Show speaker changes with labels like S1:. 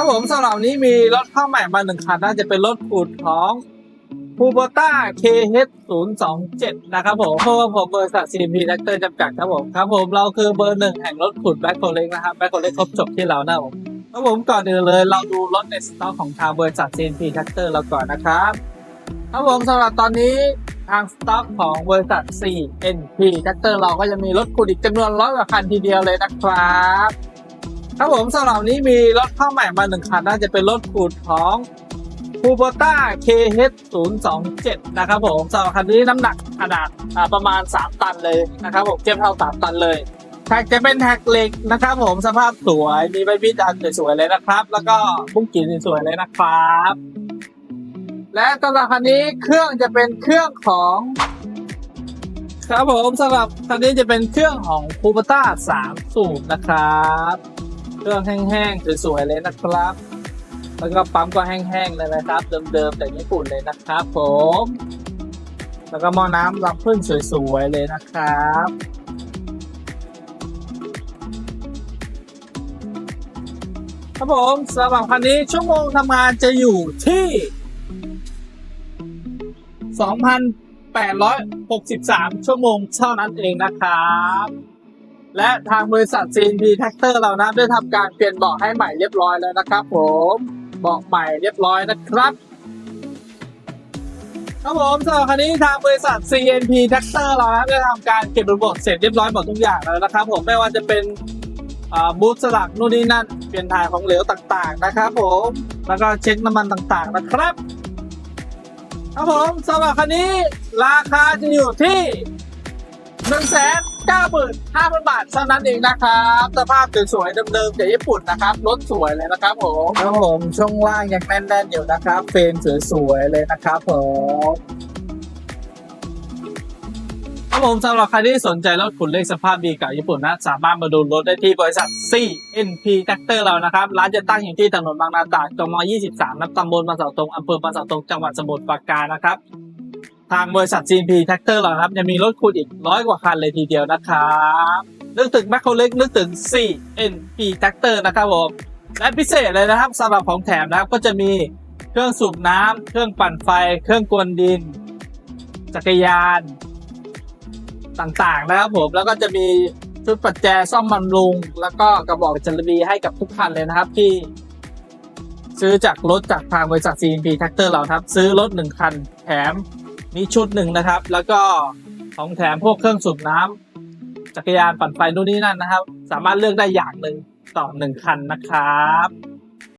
S1: ครับผมสำหรับนี้มีรถเข้าใหม่มาหนึ่งคันน่าจะเป็นรถขูดของคูโบต้า KH027 นะครับผมเพราะว่าผมบริษัท CMP Tractor จำกัดครับผมครับผมเราคือเบอร์หนึ่งแห่งรถขุดแบ็คโคเล็กนะครับแบ็คโคเล็กครบจบที่เรานะผมครับผมก่อนอื่นเลยเราดูรถในสต็อกของทางบริษัท CMP Tractor เราก่อนนะครับครับผมสำหรับตอนนี้ทางสต็อกของบริษัท CNP Tractor เราก็จะมีรถขุดอีกจำนวนร้อยกว่าคันทีเดียวเลยนะครับ ครับผมสำหรับนี้มีรถเข้าใหม่มาหนึ่งคันน่าจะเป็นรถขูดของคูโบต้า KH027 นะครับผมสำหรับคันนี้น้ำหนักขนาดประมาณ 3 ตันเลยนะครับผมเทียบเท่า 3 ตันเลยแท็กจะเป็นแท็กเหล็กนะครับผมสภาพสวยมีใบมีดดันสวยๆเลยนะครับ แล้วก็บุ้งกีสวยๆเลยนะครับ และสำหรับคันนี้เครื่องจะเป็นเครื่องของ ครับผมสำหรับคันนี้จะเป็นเครื่องของคูปต้า3สูบนะครับ เครื่องแห้งๆสวยๆเลยนะครับ แล้วก็ปั๊มก็แห้งๆเลยนะครับ เดิมๆจากญี่ปุ่นเลยนะครับผม แล้วก็หม้อน้ำลำพึ่งสวยๆเลยนะครับครับผมสำหรับคันนี้ชั่วโมงทำงานจะอยู่ที่ 2,863 ชั่วโมงเท่านั้นเองนะครับ และทางบริษัท CNP Tractor เรานะได้ทำการเปลี่ยนเบาะให้ใหม่เรียบร้อยแล้วนะครับ ผมเบาะใหม่เรียบร้อยนะครับครับผมสำหรับคันนี้ทางบริษัท CNP Tractor เรานะได้ทำการเก็บระบบเสร็จเรียบร้อยหมดทุกอย่างแล้วนะครับ ผมไม่ว่าจะเป็นบูธสลักนู่นนี่นั่นเปลี่ยนถ่ายของเหลวต่างๆนะครับผมแล้วก็เช็คน้ำมันต่างๆนะครับ ครับผมสำหรับคันนี้ราคาจะอยู่ที่ 1นึ่งแสนเก้าหมื่นห้าพันบาทเท่านั้นเองนะครับ สภาพสวยๆเดิมๆจากญี่ปุ่นนะครับรถสวยเลยนะครับผมครับผมช่วงล่างยังแน่นๆอยู่นะครับเฟรมสวยๆเลยนะครับผมครับผมสำหรับใครที่สนใจรถขุนเลขสภาพดีกับญี่ปุ่นนะ สามารถมาดูรถได้ที่บริษัท CNP Tractor เรานะครับ ร้านจะตั้งอยู่ที่ถนนบางนาตราดกม23นับตำบลบางเสาตรงอำเภอบางเสาตรงจังหวัดสมุทรปราการนะครับ ทางบริษัท CNP Tractor เราครับยังมีรถขุดอีกร้อยกว่าคันเลยทีเดียวนะครับนึกถึงแมคโครเล็กนึกถึง CNP Tractor นะครับผมและพิเศษเลยนะครับสำหรับของแถมนะครับก็จะมีเครื่องสูบน้ำเครื่องปั่นไฟ เครื่องกวนดิน จักรยานต่างๆนะครับผมแล้วก็จะมีชุดปัจแจซ่อมบำรุง แล้วก็กระบอกจรบีให้กับทุกคันเลยนะครับที่ ซื้อจากรถจากทางบริษัท CNP Tractor เราครับ ซื้อรถหนึ่งคันแถม มีชุดหนึ่งนะครับ แล้วก็ของแถมพวกเครื่องสูบน้ำจักรยานปั่นไฟนู่นนี่นั่นนะครับ สามารถเลือกได้อย่างหนึ่งต่อหนึ่งคันนะครับ